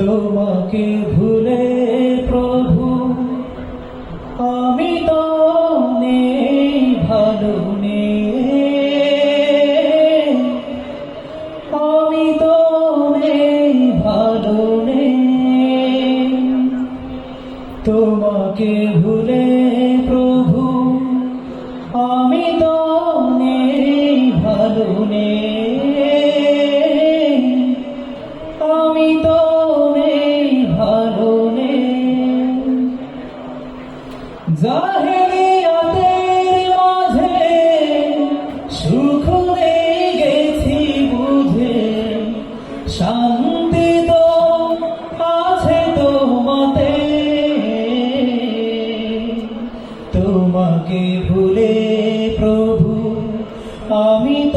তোমাকে ভুলে প্রভু আমি তো নেই ভালো আমি তো নেই ভালো তোমাকে ভুলে জাহেলিয়াতের মাঝে সুখ নেই গেছি বুঝে। শান্তি তো আছে তোমাতে। তোমাকে ভুলে প্রভু আমি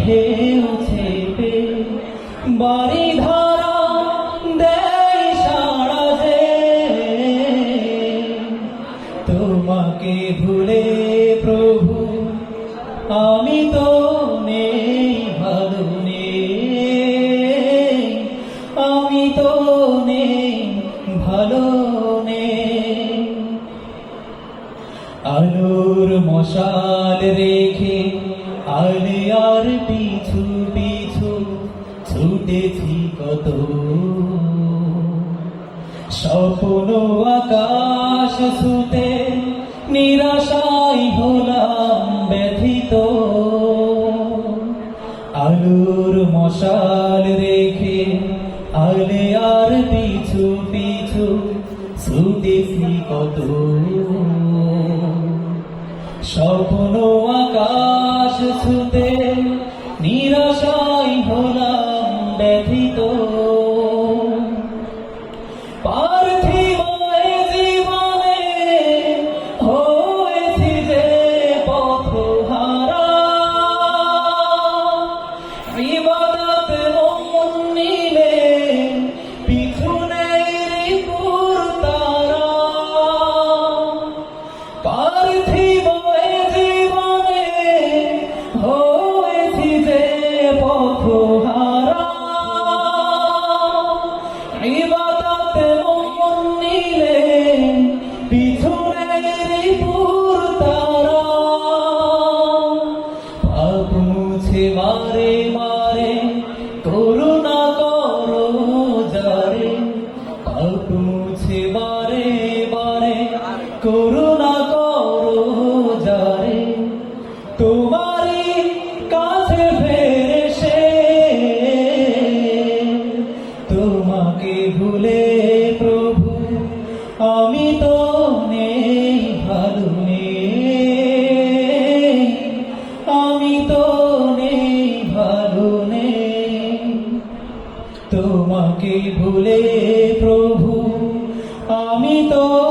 ঢেউ ছেপে বাড়ি ধারা দেয় তোমাকে ভুলে প্রভু, আমি তো নেই ভালো আমি তো নেই ভালো নেই আলোর মশাল রেখে আলে আর পিছু পিছু ছুটেছি কত? স্বপ্ন আকাশ ছুতে নিরাশাই হলাম ব্যথিত। আলোর মশাল রেখে আলে আর পিছু পিছু ছুটেছি কত? স্বপ্ন আকাশ ছুতে নিরাশাই হলাম ব্যথিত। মুছে বারে বারে করুণা করো, যারে। তোমারই কাছে ফেরে সে তোমাকে ভুলে প্রভু, আমি তো নেই ভালো আমি তো নেই ভালো নেই। তোমাকে ভুলে প্রভু আমি তো